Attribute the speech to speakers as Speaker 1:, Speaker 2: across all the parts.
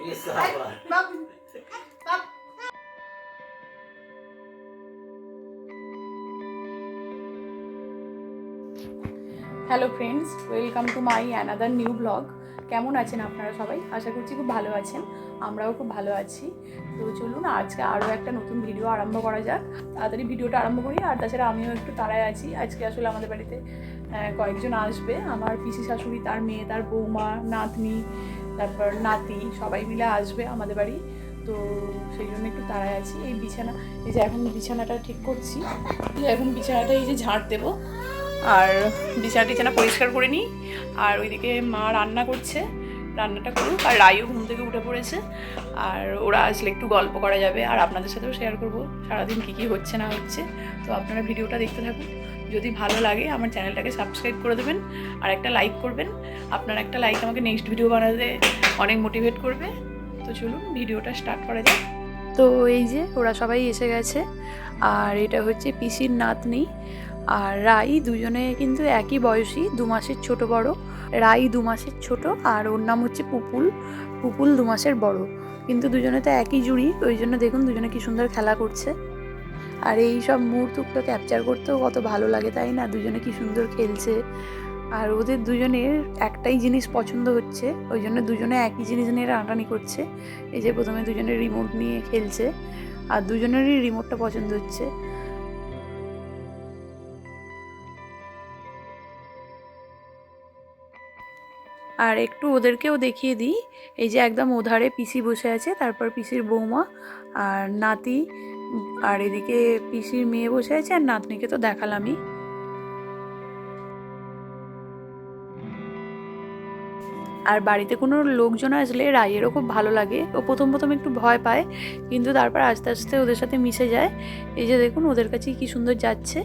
Speaker 1: Bisa apa?
Speaker 2: Bab. Bab. Hello friends welcome to my another new blog কেমন আছেন আপনারা সবাই? আশা করছি খুব ভালো আছেন। আমরাও খুব ভালো আছি। তো চলুন, আজকে আরও একটা নতুন ভিডিও আরম্ভ করা যাক। তাড়াতাড়ি ভিডিওটা আরম্ভ করি, আর তাছাড়া আমিও একটু তাড়ায় আছি। আজকে আসলে আমাদের বাড়িতে কয়েকজন আসবে। আমার পিসি শাশুড়ি, তার মেয়ে, তার বৌমা, নাতনি, তারপর নাতি, সবাই মিলে আসবে আমাদের বাড়ি। তো সেই জন্য একটু তাড়ায় আছি। এই বিছানা, এই যে এখন বিছানাটা ঠিক করছি। এখন বিছানাটা এই যে ঝাড় দেবো। আর বিছানা টিছানা পরিষ্কার করে নিই। আর ওইদিকে মা রান্না করছে, রান্নাটা করুক। আর রায়ও ঘুম থেকে উঠে পড়েছে। আর ওরা আসলে একটু গল্প করা যাবে, আর আপনাদের সাথেও শেয়ার করব সারাদিন কী কী হচ্ছে, না হচ্ছে। তো আপনারা ভিডিওটা দেখতে থাকুন। যদি ভালো লাগে, আমার চ্যানেলটাকে সাবস্ক্রাইব করে দেবেন, আর একটা লাইক করবেন। আপনার একটা লাইক আমাকে নেক্সট ভিডিও বানাতে অনেক মোটিভেট করবে। তো চলুন, ভিডিওটা স্টার্ট করা যাক। তো এই যে, ওরা সবাই এসে গেছে। আর এটা হচ্ছে পিসির নাতনি। আর রাই দুজনে কিন্তু একই বয়সী, দু মাসের ছোট বড়। রাই দু মাসের ছোট আর ওর নাম হচ্ছে পুপুল। পুপুল দু মাসের বড়। কিন্তু দুজনে তো একই জুড়ি ওই জন্য দেখুন দুজনে কি সুন্দর খেলা করছে। আর এই সব মুহূর্তগুলো ক্যাপচার করতেও কত ভালো লাগে, তাই না? দুজনে কি সুন্দর খেলছে। আর ওদের দুজনের একটাই জিনিস পছন্দ হচ্ছে, ওই জন্য দুজনে একই জিনিস নিয়ে টানাটানি করছে। এই যে প্রথমে দুজনের রিমোট নিয়ে খেলছে, আর দুজনেরই রিমোটটা পছন্দ হচ্ছে। আর একটু ওদেরকেও দেখিয়ে দিই। এই যে একদম ওধারে পিসি বসে আছে, তারপর পিসির বৌমা আর নাতি, আর এদিকে পিসির মেয়ে বসে আছে আর নাতনিকে তো দেখালামই। আর বাড়িতে কোনো লোকজন আসলে রায়েরও খুব ভালো লাগে। ও প্রথম প্রথম একটু ভয় পায়, কিন্তু তারপর আস্তে আস্তে ওদের সাথে মিশে যায়। এই যে দেখুন, ওদের কাছে কি সুন্দর যাচ্ছে।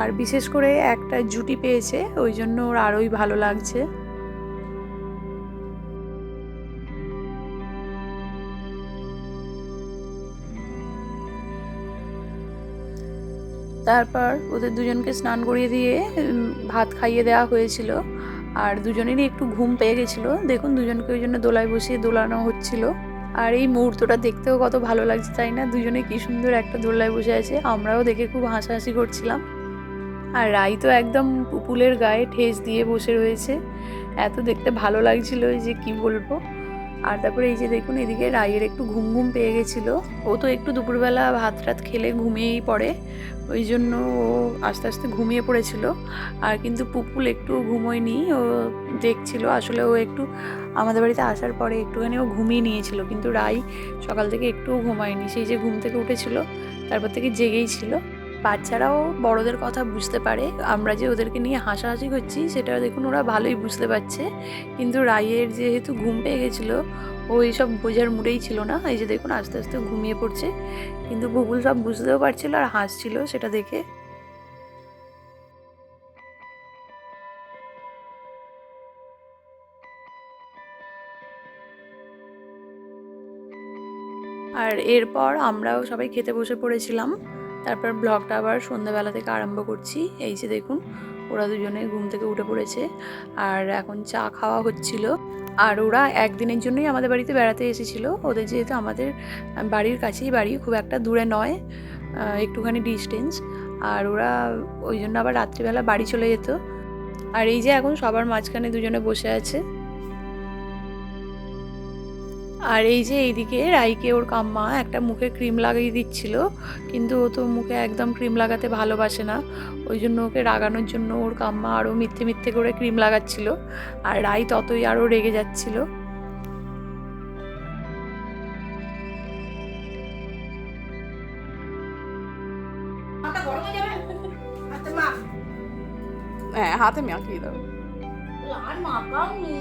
Speaker 2: আর বিশেষ করে একটা জুটি পেয়েছে, ওই জন্য ওর আরোই ভালো লাগছে। তারপর ওদের দুজনকে স্নান করিয়ে দিয়ে ভাত খাইয়ে দেওয়া হয়েছিল। আর দুজনেরই একটু ঘুম পেয়ে গেছিল। দেখুন, দুজনকে ওই জন্য দোলায় বসিয়ে দোলানো হচ্ছিল। আর এই মুহূর্তটা দেখতেও কত ভালো লাগছে, তাই না? দুজনে কি সুন্দর একটা দোলায় বসে আছে। আমরাও দেখে খুব হাসাহাসি করছিলাম। আর রাই তো একদম পুপুলের গায়ে ঠেস দিয়ে বসে রয়েছে। এত দেখতে ভালো লাগছিল যে কি বলব? আর তারপরে এই যে দেখুন, এদিকে রাইয়ের একটু ঘুম ঘুম পেয়ে গেছিল। ও তো একটু দুপুরবেলা ভাত টাত খেলে ঘুমিয়েই পড়ে। ওই জন্য ও আস্তে আস্তে ঘুমিয়ে পড়েছিল। আর কিন্তু পুপুল একটু ঘুমোয়নি, ও দেখছিল। আসলে ও একটু আমাদের বাড়িতে আসার পরে একটুখানি ও ঘুমিয়ে নিয়েছিল। কিন্তু রাই সকাল থেকে একটুও ঘুমায়নি। সেই যে ঘুম থেকে উঠেছিল, তারপর থেকে জেগেই ছিল। বাচ্চারাও বড়দের কথা বুঝতে পারে। আমরা যে ওদেরকে নিয়ে হাসাহাসি করছি, সেটা দেখুন ওরা ভালোই বুঝতে পারছে। কিন্তু রাইয়ের যেহেতু ঘুম পেয়ে গেছিল, ও এইসব বোঝার মুডেই ছিল না। এই যে দেখুন, আস্তে আস্তে ঘুমিয়ে পড়ছে। কিন্তু বুবুল সব বুঝতেও পারছিল আর হাসছিল সেটা দেখে। আর এরপর আমরাও সবাই খেতে বসে পড়েছিলাম। তারপর ব্লগটা আবার সন্ধ্যাবেলা থেকে আরম্ভ করছি। এই যে দেখুন, ওরা দুজনে ঘুম থেকে উঠে পড়েছে আর এখন চা খাওয়া হচ্ছিল। আর ওরা একদিনের জন্যই আমাদের বাড়িতে বেড়াতে এসেছিল। ওদের যেহেতু আমাদের বাড়ির কাছেই বাড়ি, খুব একটা দূরে নয় একটুখানি ডিস্টেন্স আর ওরা ওই জন্য আবার রাত্রিবেলা বাড়ি চলে যেত। আর এই যে এখন সবার মাঝখানে দুজনে বসে আছে। আর এই যে এইদিকে রাইকে ওর কাম্মা একটা মুখে ক্রিম লাগিয়ে দিচ্ছিল কিন্তু ও তো মুখে একদম ক্রিম লাগাতে ভালোবাসে না। ওই জন্য ওকে রাগানোর জন্য ওর কাম্মা আরও মিথ্যে মিথ্যে করে ক্রিম লাগাচ্ছিল আর রাই ততই আরও রেগে যাচ্ছিল।
Speaker 3: গরম হয়ে যাবে? হাতে মা।
Speaker 2: হ্যাঁ হাতে মাখিয়ে দাও।
Speaker 3: আর মাখাও নি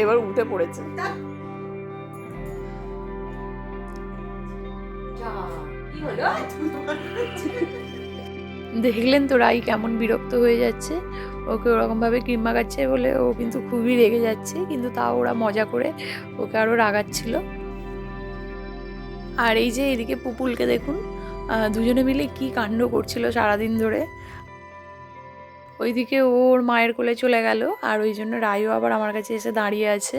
Speaker 2: এবার উঠে পড়েছে।
Speaker 4: দেখলেন তো রাই কেমন বিরক্ত হয়ে যাচ্ছে। ওকে ওরকমভাবে ক্রিম মাখাচ্ছে বলে ও কিন্তু খুবই রেগে যাচ্ছে, কিন্তু তাও ওরা মজা করে ওকে আরও রাগাচ্ছিল।
Speaker 2: আর এই যে এদিকে পুপুলকে দেখুন দুজনে মিলে কি কাণ্ড করছিল সারাদিন ধরে? ওইদিকে ওর মায়ের কোলে চলে গেল, আর ওই জন্য রায়ও আবার আমার কাছে এসে দাঁড়িয়ে আছে।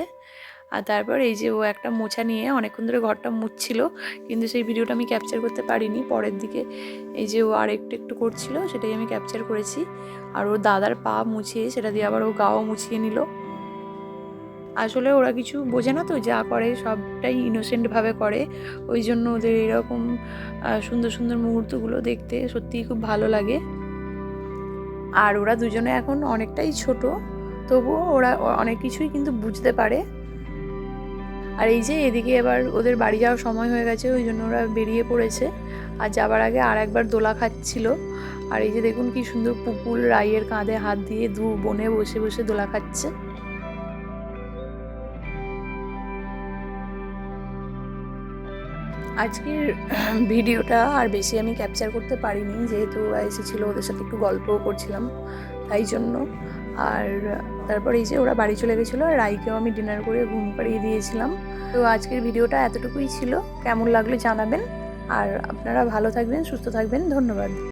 Speaker 2: আর তারপর এই যে ও একটা মোছা নিয়ে অনেকক্ষণ ধরে ঘরটা মুছছিল, কিন্তু সেই ভিডিওটা আমি ক্যাপচার করতে পারিনি। পরের দিকে এই যে ও আর একটু একটু করছিল, সেটাই আমি ক্যাপচার করেছি। আর ওর দাদার পা মুছিয়ে, সেটা দিয়ে আবার ও গাও মুছিয়ে নিল। আসলে ওরা কিছু বোঝে না তো, যা করে সবটাই ইনোসেন্টভাবে করে। ওই জন্য ওদের এরকম সুন্দর সুন্দর মুহূর্তগুলো দেখতে সত্যিই খুব ভালো লাগে। আর ওরা দুজনে এখন অনেকটাই ছোট, তবুও ওরা অনেক কিছুই কিন্তু বুঝতে পারে। আর এই যে এদিকে এবার ওদের বাড়ি যাওয়ার সময় হয়ে গেছে, ওই জন্য ওরা বেরিয়ে পড়েছে। আর যাবার আগে আর একবার দোলা খাচ্ছিল। আর এই যে দেখুন কি সুন্দর পুপুল রাইয়ের কাঁধে হাত দিয়ে দু বনে বসে বসে দোলা খাচ্ছে। আজকের ভিডিওটা আর বেশি আমি ক্যাপচার করতে পারিনি, যেহেতু এসেছিল ওদের সাথে একটু গল্পও করছিলাম, তাই জন্য। আর তারপর এই যে ওরা বাড়ি চলে গেছিল, আর রাইকেও আমি ডিনার করে ঘুম পাড়িয়ে দিয়েছিলাম। তো আজকের ভিডিওটা এতটুকুই ছিল। কেমন লাগল জানাবেন। আর আপনারা ভালো থাকবেন, সুস্থ থাকবেন। ধন্যবাদ।